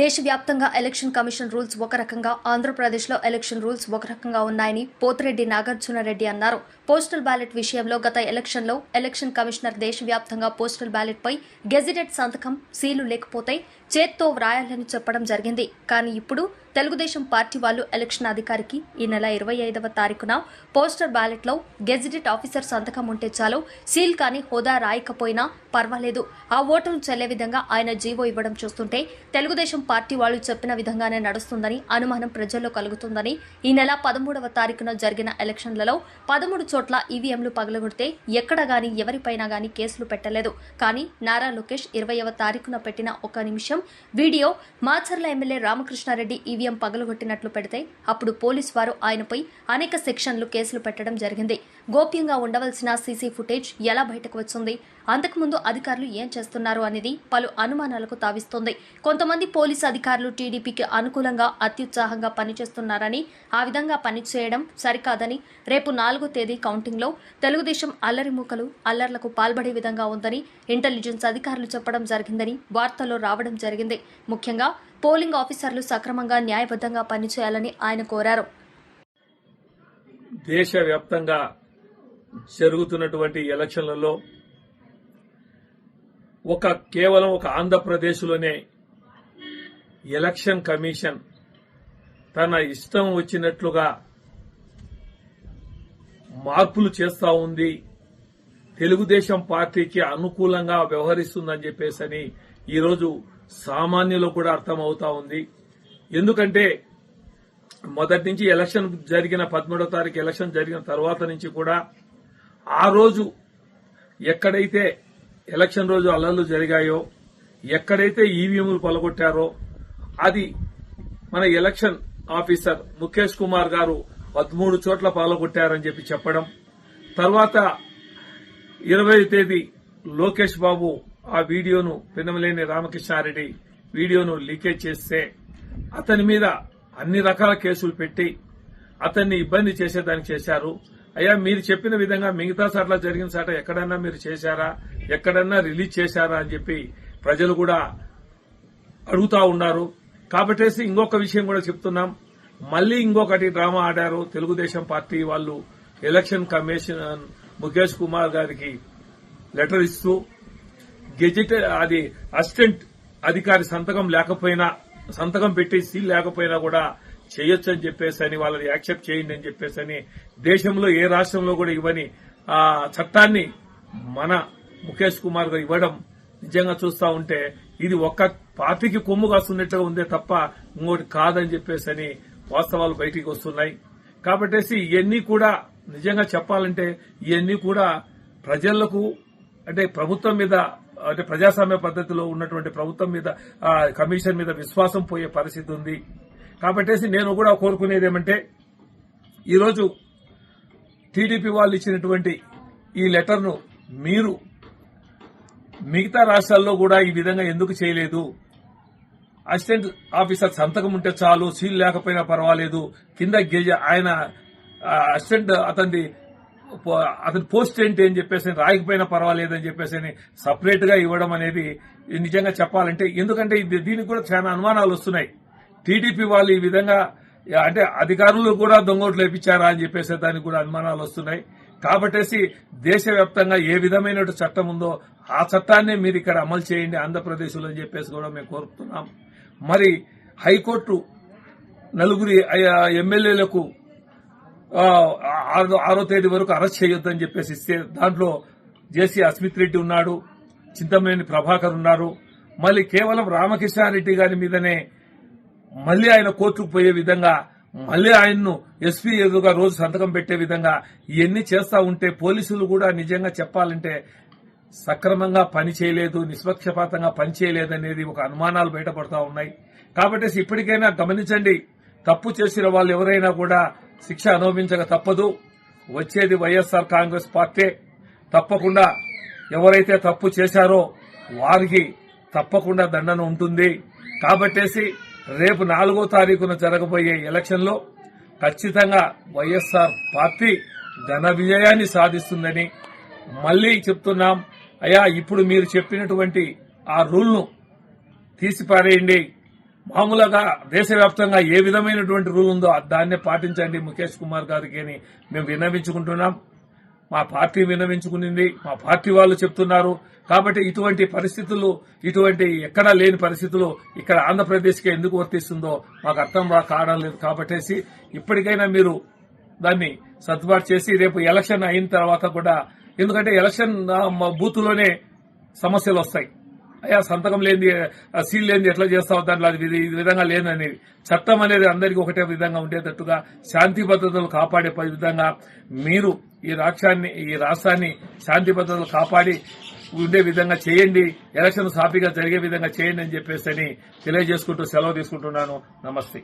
దేశవ్యాప్తంగా election commission rules ఒక రకంగా ఆంధ్రప్రదేశ్లో ఎలక్షన్ రూల్స్ ఒక రకంగా ఉన్నాయని పోతిరెడ్డి నాగార్జునరెడ్డి అన్నారు. పోస్టల్ బ్యాలెట్ విషయంలో గత ఎలక్షన్లో ఎలక్షన్ కమిషనర్ దేశవ్యాప్తంగా పోస్టల్ బ్యాలెట్పై గెజిటెడ్ సంతకం సీలు లేకపోతే చేత్తో వ్రాయాలని చెప్పడం జరిగింది. కానీ ఇప్పుడు తెలుగుదేశం పార్టీ వాళ్ళు ఎలక్షన్ అధికారికి ఈ నెల ఇరవై ఐదవ తారీఖున పోస్టర్ బ్యాలెట్లో గెజిటెడ్ ఆఫీసర్ సంతకం ఉంటే చాలు సీల్ కానీ హోదా రాయకపోయినా పర్వాలేదు. ఆ ఓటును చెల్లే విధంగా ఆయన జీవో ఇవ్వడం చూస్తుంటే తెలుగుదేశం పార్టీ వాళ్ళు చెప్పిన విధంగానే నడుస్తుందని అనుమానం ప్రజల్లో కలుగుతుందని ఈ నెల పదమూడవ తారీఖున జరిగిన ఎలక్షన్లలో పదమూడు చోట్ల ఈవీఎంలు పగలగొడితే ఎక్కడ గాని ఎవరిపైనా గాని కేసులు పెట్టలేదు. కానీ నారా లోకేష్ ఇరవైవ తారీఖున పెట్టిన ఒక నిమిషం video Macherla MLA Ramakrishna Reddy EVM పగలగొట్టినట్లు పెడితే అప్పుడు పోలీసు వారు ఆయనపై అనేక సెక్షన్లు కేసులు పెట్టడం జరిగింది. గోప్యంగా ఉండవలసిన సీసీ ఫుటేజ్ ఎలా బయటకు వచ్చింది? అంతకుముందు అధికారులు ఏం చేస్తున్నారు అనేది పలు అనుమానాలకు తావిస్తోంది. కొంతమంది పోలీసు అధికారులు టీడీపీకి అనుకూలంగా అత్యుత్సాహంగా పనిచేస్తున్నారని ఆ విధంగా పనిచేయడం సరికాదని రేపు నాలుగో తేదీ కౌంటింగ్లో తెలుగుదేశం అల్లరి మూకలు అల్లర్లకు పాల్పడే విధంగా ఉందని ఇంటెలిజెన్స్ అధికారులు చెప్పడం జరిగిందని వార్తల్లో రావడం జరిగింది. ముఖ్యంగా పోలింగ్ ఆఫీసర్లు సక్రమంగా న్యాయబద్ధంగా పనిచేయాలని ఆయన కోరారు. దేశవ్యాప్తంగా జరుగుతున్నటువంటి ఎలక్షన్లలో ఒక కేవలం ఒక ఆంధ్రప్రదేశ్లోనే ఎలక్షన్ కమిషన్ తన ఇష్టం వచ్చినట్లుగా మార్పులు చేస్తా ఉంది. తెలుగుదేశం పార్టీకి అనుకూలంగా వ్యవహరిస్తుందని చెప్పేసని ఈరోజు సామాన్యులకు కూడా అర్థమవుతా ఉంది. ఎందుకంటే మొదటి నుంచి ఎలక్షన్ జరిగిన పదమూడో తారీఖు ఎలక్షన్ జరిగిన తర్వాత నుంచి కూడా ఆ రోజు ఎక్కడైతే ఎలక్షన్ రోజు అల్లర్లు జరిగాయో ఎక్కడైతే ఈవీఎంలు పొలగొట్టారో అది మన ఎలక్షన్ ఆఫీసర్ ముఖేష్ కుమార్ గారు పదమూడు చోట్ల పాల్గొట్టారని చెప్పి చెప్పడం తర్వాత ఇరవై తేదీ లోకేష్ బాబు ఆ వీడియోను పినమలేని రామకృష్ణారెడ్డి వీడియోను లీకేజ్ చేస్తే అతని మీద అన్ని రకాల కేసులు పెట్టి అతన్ని ఇబ్బంది చేసేదానికి చేశారు. అయ్యా మీరు చెప్పిన విధంగా మిగతా సార్లు జరిగిన సాట ఎక్కడన్నా మీరు చేశారా? ఎక్కడన్నా రిలీజ్ చేశారా అని చెప్పి ప్రజలు కూడా అడుగుతా ఉన్నారు. కాబట్టేసి ఇంకొక విషయం కూడా చెప్తున్నాం. మళ్ళీ ఇంకొకటి డ్రామా ఆడారు తెలుగుదేశం పార్టీ వాళ్ళు ఎలక్షన్ కమిషన్ ముఖేష్ కుమార్ గారికి లెటర్ ఇస్తూ గెజిట్ అది అసిస్టెంట్ అధికారి సంతకం లేకపోయినా సంతకం పెట్టి సీల్ లేకపోయినా కూడా చేయొచ్చు అని చెప్పేసి అని వాళ్ళని యాక్సెప్ట్ చేయండి అని చెప్పేసి అని దేశంలో ఏ రాష్ట్రంలో కూడా ఇవ్వని ఆ చట్టాన్ని మన ముఖేష్ కుమార్ గారు ఇవ్వడం నిజంగా చూస్తా ఉంటే ఇది ఒక్క పార్టీకి కొమ్ము కాస్తున్నట్టుగా ఉందే తప్ప ఇంకోటి కాదని చెప్పేసి అని వాస్తవాలు బయటికి వస్తున్నాయి. కాబట్టేసి ఇవన్నీ కూడా నిజంగా చెప్పాలంటే ఇవన్నీ కూడా ప్రజలకు అంటే ప్రభుత్వం మీద అంటే ప్రజాస్వామ్య పద్ధతిలో ఉన్నటువంటి ప్రభుత్వం మీద కమిషన్ మీద విశ్వాసం పోయే పరిస్థితి ఉంది. కాబట్టేసి నేను కూడా కోరుకునేది ఏమంటే ఈరోజు టీడీపీ వాళ్ళు ఇచ్చినటువంటి ఈ లెటర్ను మీరు మిగతా రాష్ట్రాల్లో కూడా ఈ విధంగా ఎందుకు చేయలేదు? అసిస్టెంట్ ఆఫీసర్ సంతకం ఉంటే చాలు సీల్ లేకపోయినా పర్వాలేదు. కింద గేజ్ ఆయన అసిస్టెంట్ అతని అతని పోస్ట్ ఏంటి అని చెప్పేసి రాయకపోయినా పర్వాలేదు అని చెప్పేసి సపరేట్గా ఇవ్వడం అనేది నిజంగా చెప్పాలంటే ఎందుకంటే ఇది- దీనికి కూడా చాలా అనుమానాలు వస్తున్నాయి. టీడీపీ వాళ్ళు ఈ విధంగా అంటే అధికారులు కూడా దొంగోట్లు వేపించారా అని చెప్పేసి దానికి కూడా అనుమానాలు వస్తున్నాయి. కాబట్టేసి దేశవ్యాప్తంగా ఏ విధమైన చట్టం ఉందో ఆ చట్టాన్ని మీరు ఇక్కడ అమలు చేయండి ఆంధ్రప్రదేశ్లో అని చెప్పేసి కూడా మేము కోరుతున్నాం. మరి హైకోర్టు నలుగురి ఎమ్మెల్యేలకు ఆరో ఆరో తేదీ వరకు అరెస్ట్ చేయొద్దని చెప్పేసి ఇస్తే దాంట్లో జేసీ అస్మిత్ రెడ్డి ఉన్నాడు చింతమనేని ప్రభాకర్ ఉన్నారు. మళ్ళీ కేవలం రామకృష్ణారెడ్డి గారి మీదనే మళ్ళీ ఆయన కోర్టుకు పోయే విధంగా Hmm. మళ్ళీ ఆయన్ను ఎస్పీ ఎదురుగా రోజు సంతకం పెట్టే విధంగా ఇవన్నీ చేస్తా ఉంటే పోలీసులు కూడా నిజంగా చెప్పాలంటే సక్రమంగా పని చేయలేదు నిష్పక్షపాతంగా పని చేయలేదు అనేది ఒక అనుమానాలు బయటపడతా ఉన్నాయి. కాబట్టి ఇప్పటికైనా గమనించండి తప్పు చేసిన వాళ్ళు ఎవరైనా కూడా శిక్ష అనుభవించక తప్పదు. వచ్చేది వైఎస్ఆర్ కాంగ్రెస్ పార్టీ. తప్పకుండా ఎవరైతే తప్పు చేశారో వారికి తప్పకుండా దండన ఉంటుంది. కాబట్టేసి రేపు నాలుగో తారీఖున జరగబోయే ఎలక్షన్లో ఖచ్చితంగా వైఎస్ఆర్ పార్టీ ఘన విజయాన్ని సాధిస్తుందని మళ్ళీ చెప్తున్నాం. అయ్యా ఇప్పుడు మీరు చెప్పినటువంటి ఆ రూల్ను తీసిపారేయండి. మామూలుగా దేశవ్యాప్తంగా ఏ విధమైనటువంటి రూల్ ఉందో దాన్నే పాటించండి ముఖేష్ కుమార్ గారికి అని మేము విన్నవించుకుంటున్నాం. మా పార్టీ విన్నవించుకునింది మా పార్టీ వాళ్ళు చెప్తున్నారు. కాబట్టి ఇటువంటి పరిస్థితులు ఇటువంటి ఎక్కడా లేని పరిస్థితులు ఇక్కడ ఆంధ్రప్రదేశ్కి ఎందుకు వర్తిస్తుందో మాకు అర్థం రా- కావడం లేదు. కాబట్టేసి ఇప్పటికైనా మీరు దాన్ని సర్దుబాటు చేసి రేపు ఎలక్షన్ అయిన తర్వాత కూడా ఎందుకంటే ఎలక్షన్ బూత్లోనే సమస్యలు వస్తాయి. అయ్యా సంతకం లేని సీల్ లేని ఎట్లా చేస్తావు దాంట్లో? అది ఇది- ఈ విధంగా లేనని. చట్టం అనేది అందరికీ ఒకటే విధంగా ఉండేటట్టుగా శాంతి భద్రతలు కాపాడే విధంగా మీరు ఈ రాష్ట్రాన్ని ఈ రాష్ట్రాన్ని శాంతి భద్రతలు కాపాడి ఉండే విధంగా చేయండి. ఎలక్షన్ సాఫీగా జరిగే విధంగా చేయండి అని చెప్పేసి అని తెలియజేసుకుంటూ సెలవు తీసుకుంటున్నాను. నమస్తే.